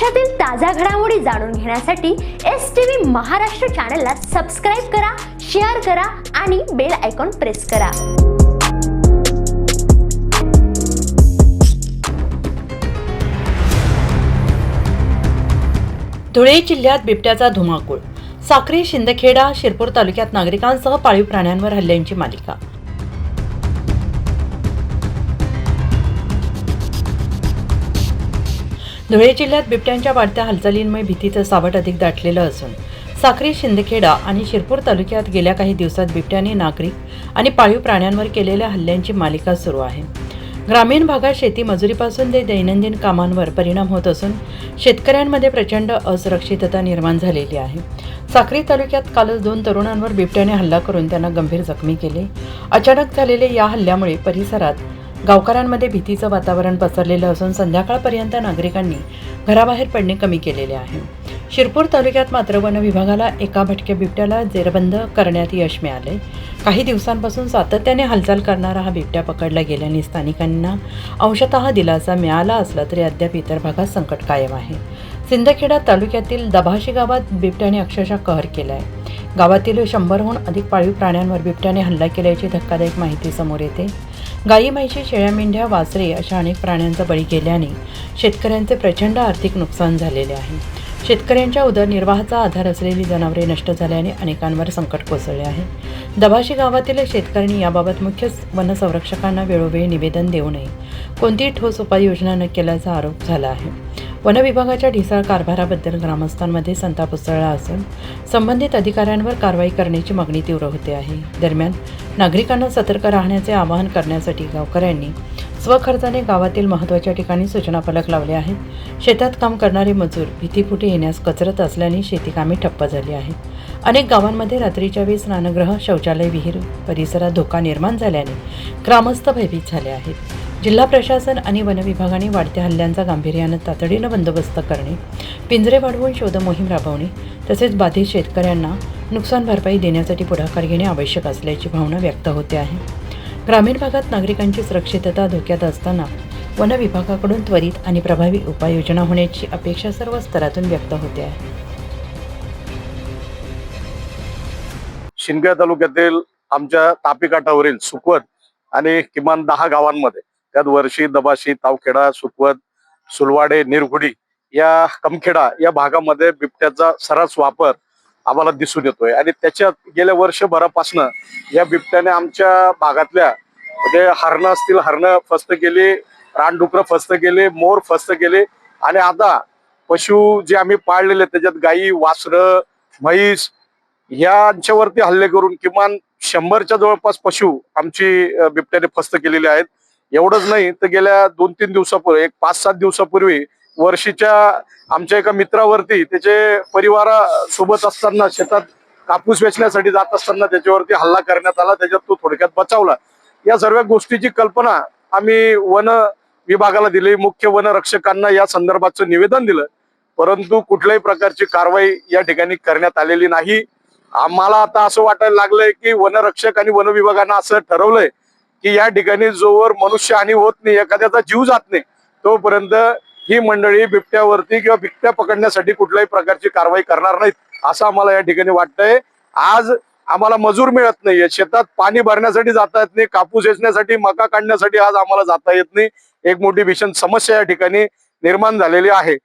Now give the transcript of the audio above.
महाराष्ट्रातील ताज्या घडामोडी जाणून घेण्यासाठी एस टी व्ही महाराष्ट्र चॅनलला सबस्क्राईब करा शेअर करा आणि बेल आयकॉन प्रेस करा. धुळे जिल्ह्यात बिबट्याचा धुमाकूळ. साक्री शिंदखेडा शिरपूर तालुक्यात नागरिकांसह पाळीव प्राण्यांवर हल्ल्यांची मालिका. धुळे जिल्ह्यात बिबट्यांच्या वाढत्या हालचालींमुळे भीतीचं सावट अधिक दाटलेलं असून साखरी शिंदखेडा आणि शिरपूर तालुक्यात गेल्या काही दिवसात बिबट्याने नागरिक आणि पाळीव प्राण्यांवर केलेल्या हल्ल्यांची मालिका सुरू आहे. ग्रामीण भागात शेती मजुरीपासून ते दैनंदिन कामांवर परिणाम होत असून शेतकऱ्यांमध्ये प्रचंड असुरक्षितता निर्माण झालेली आहे. साक्री तालुक्यात कालच दोन तरुणांवर बिबट्याने हल्ला करून त्यांना गंभीर जखमी केले. अचानक झालेल्या या हल्ल्यामुळे परिसरात गावकऱ्यांमध्ये भीतीचं वातावरण पसरलेलं असून संध्याकाळपर्यंत नागरिकांनी घराबाहेर पडणे कमी केलेले आहे. शिरपूर तालुक्यात मात्र वन विभागाला एका भटक्या बिबट्याला जेरबंद करण्यात यश मिळाले. काही दिवसांपासून सातत्याने हालचाल करणारा हा बिबट्या पकडला गेल्याने स्थानिकांना अंशतः दिलासा मिळाला असला तरी अद्याप इतर भागात संकट कायम आहे. सिंदखेडा तालुक्यातील दभाशी गावात बिबट्याने अक्षरशः कहर केला आहे गावातील शंभरहून अधिक पाळीव प्राण्यांवर बिबट्याने हल्ला केल्याची धक्कादायक माहिती समोर येते. गायी म्हैशी शेळ्या मेंढ्या वासरे अशा अनेक प्राण्यांचा बळी गेल्याने शेतकऱ्यांचे प्रचंड आर्थिक नुकसान झालेले आहे. शेतकऱ्यांच्या उदरनिर्वाहाचा आधार असलेली जनावरे नष्ट झाल्याने अनेकांवर संकट कोसळले आहे. दभाशी गावातील शेतकऱ्यांनी याबाबत मुख्य वनसंरक्षकांना वेळोवेळी निवेदन देऊ नये. कोणतीही ठोस उपाययोजना न केल्याचा आरोप झाला आहे. वन विभागाच्या ढिसाळ कारभाराबद्दल ग्रामस्थांमध्ये संताप उसळला असून संबंधित अधिकाऱ्यांवर कारवाई करण्याची मागणी तीव्र होते आहे. दरम्यान नागरिकांना सतर्क राहण्याचे आवाहन करण्यासाठी गावकऱ्यांनी स्वखर्चाने गावातील महत्त्वाच्या ठिकाणी सूचना फलक लावले आहेत. शेतात काम करणारे मजूर भीतीपुटी येण्यास कचरत असल्याने शेतीकामे ठप्प झाली आहेत. अनेक गावांमध्ये रात्रीच्या वेळी स्नानगृह शौचालय विहीर परिसरात धोका निर्माण झाल्याने ग्रामस्थ भयभीत झाले आहेत. जिल्हा प्रशासन आणि वनविभागाने वाढत्या हल्ल्यांचा गांभीर्यानं तातडीनं बंदोबस्त करणे पिंजरे वाढवून शोध मोहीम राबवणे तसेच बाधित शेतकऱ्यांना नुकसान भरपाई देण्यासाठी पुढाकार घेणे आवश्यक असल्याची भावना व्यक्त होते आहे. ग्रामीण भागात नागरिकांची सुरक्षितता धोक्यात असताना वन विभागाकडून त्वरित आणि प्रभावी उपाययोजना होण्याची अपेक्षा सर्व स्तरातून व्यक्त होते आहे. शिंदे तालुक्यातील आमच्या तापीकाठावरील सुकवत आणि किमान दहा गावांमध्ये त्यात वर्षी दबाशी तावखेडा सुकवत सुलवाडे निरगुडी या कमखेडा या भागामध्ये बिबट्याचा सर्रास वापर आम्हाला दिसून येतोय. आणि त्याच्यात गेल्या वर्षभरापासनं या बिबट्याने आमच्या भागातल्या म्हणजे हरणं असतील हरणं फस्त केली रानडुकरं फस्त केले मोर फस्त केले आणि आता पशु जे आम्ही पाळलेले त्याच्यात गाई वासरं म्हैस यांच्यावरती हल्ले करून किमान शंभरच्या जवळपास पशु आमची बिबट्याने फस्त केलेली आहेत. एवढंच नाही तर गेल्या दोन तीन दिवसापूर्वी एक पाच सात दिवसापूर्वी वर्षीच्या आमच्या एका मित्रावरती त्याचे परिवारासोबत असताना शेतात कापूस वेचण्यासाठी जात असताना त्याच्यावरती हल्ला करण्यात आला त्याच्यात तो थोडक्यात बचावला. या सर्व गोष्टीची कल्पना आम्ही वन विभागाला दिली मुख्य वनरक्षकांना या संदर्भाचं निवेदन दिलं. परंतु कुठल्याही प्रकारची कारवाई या ठिकाणी करण्यात आलेली नाही. आम्हाला आता असं वाटायला लागलंय की वनरक्षक आणि वन विभागानं असं ठरवलंय की या ठिकाणी जोवर मनुष्य हानी होत नाही एखाद्याचा जीव जात नाही तोपर्यंत ही मंडळी बिबट्यावरती किंवा बिबट्या पकडण्यासाठी कुठल्याही प्रकारची कारवाई करणार नाहीत असं आम्हाला या ठिकाणी वाटतंय. आज आम्हाला मजूर मिळत नाहीये शेतात पाणी भरण्यासाठी जाता येत नाही कापूस वेचण्यासाठी मका काढण्यासाठी आज आम्हाला जाता येत नाही. एक मोठी भीषण समस्या या ठिकाणी निर्माण झालेली आहे.